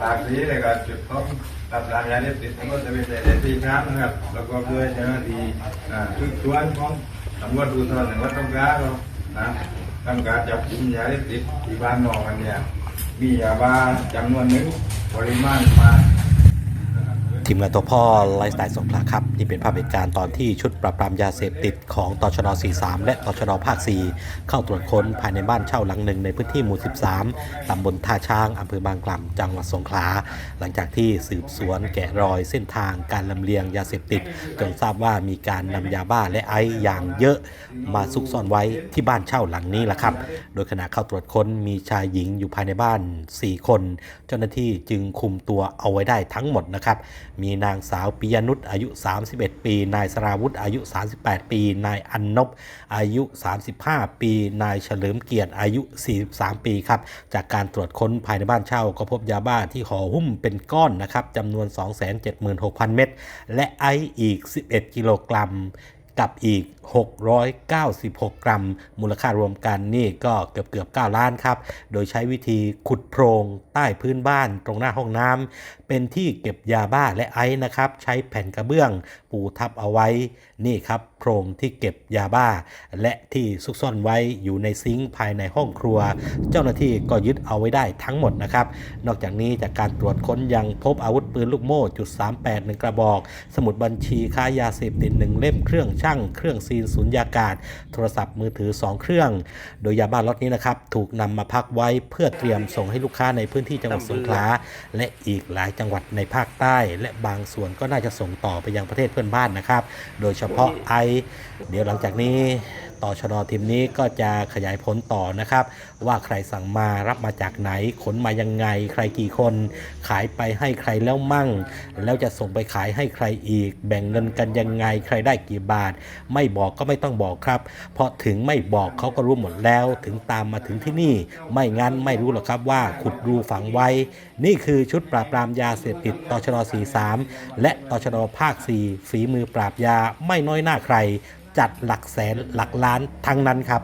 ปากนี้เลยก็จุดของปราบปรามยาเสพติดทั้งหมดจะเป็นแต่ตีน้ำนะครับประกอบด้วยเจ้าหน้าที่ชุดชวนของตำรวจดูทรจังหวัดสงการเรานะต้องการจับกลุ่มยาเสพติดที่บ้านนองกันเนี่ยมียาบ้าจำนวนหนึ่งปริมาณมา ทีมงานตัวพ่อไลฟ์สไตล์สงขลาครับ นี่เป็นภาพเหตุการณ์ตอนที่ชุดปราบปรามยาเสพติดของตชด43 และตชดภาค 4 เข้าตรวจค้นภายในบ้านเช่าหลังหนึ่งในพื้นที่หมู่ 13 ตำบลท่าช้างอำเภอบางกล่ำจังหวัดสงขลา หลังจากที่สืบสวนแกะรอยเส้นทางการลำเลียงยาเสพติด จนทราบว่ามีการนำยาบ้าและไอซ์อย่างเยอะมาซุกซ่อนไว้ที่บ้านเช่าหลังนี้แหละครับ โดยขณะเข้าตรวจค้นมีชายหญิงอยู่ภายในบ้าน 4 คน เจ้าหน้าที่จึงคุมตัวเอาไว้ได้ทั้งหมดนะครับมีนางสาวปิยนุชอายุ 31 ปี นายสราวุธอายุ 38 ปี นายอันนบอายุ 35 ปี นายเฉลิมเกียรติอายุ 43 ปีครับ จากการตรวจค้นภายในบ้านเช่า ก็พบยาบ้าที่ห่อหุ้มเป็นก้อนนะครับจำนวน 276,000 เม็ดและไออีก 11 กิโลกรัม กับอีก 696 กรัม มูลค่ารวมกันนี่ก็เกือบเกือบ9ล้านครับ โดยใช้วิธีขุดโพรงใต้พื้นบ้านตรงหน้าห้องน้ำเป็นที่เก็บยาบ้าและไอซ์นะครับ ใช้แผ่นกระเบื้องปูทับเอาไว้นี่ครับโพรงที่เก็บยาบ้า และที่ซุกซ่อนไว้อยู่ในซิงค์ภายในห้องครัว เจ้าหน้าที่ก็ยึดเอาไว้ได้ทั้งหมดนะครับ นอกจากนี้จากการตรวจค้นยังพบอาวุธปืนลูกโม่จุด38หนึ่งกระบอก สมุดบัญชีค้ายาเสพติดหนึ่งเล่มเครื่องชางเครื่องซีนสุญญากาศ โทรศัพท์มือถือ 2 เครื่อง โดยยาบ้าล็อตนี้นะครับถูกนำมาพักไว้เพื่อเตรียมส่งให้ลูกค้าในพื้นที่จังหวัดสงขลาและอีกหลายจังหวัดในภาคใต้ และบางส่วนก็น่าจะส่งต่อไปยังประเทศเพื่อนบ้านนะครับ โดยเฉพาะไอเดี๋ยวหลังจากนี้ ต่อชดทีมนี้ก็จะขยายผลต่อนะครับ ว่าใครสั่งมารับมาจากไหน ขนมายังไง ใครกี่คน ขายไปให้ใครแล้วมั่ง แล้วจะส่งไปขายให้ใครอีก แบ่งเงินกันยังไง ใครได้กี่บาท ไม่บอกก็ไม่ต้องบอกครับ เพราะถึงไม่บอกเขาก็รู้หมดแล้ว ถึงตามมาถึงที่นี่ ไม่งั้นไม่รู้หรอกครับว่าขุดรูฝังไว้ นี่คือชุดปราบปรามยาเสพติดต่อชด43 และต่อชดภาค 4 ฝีมือปราบยาไม่น้อยหน้าใคร จัดหลักแสนหลักล้านทั้งนั้นครับ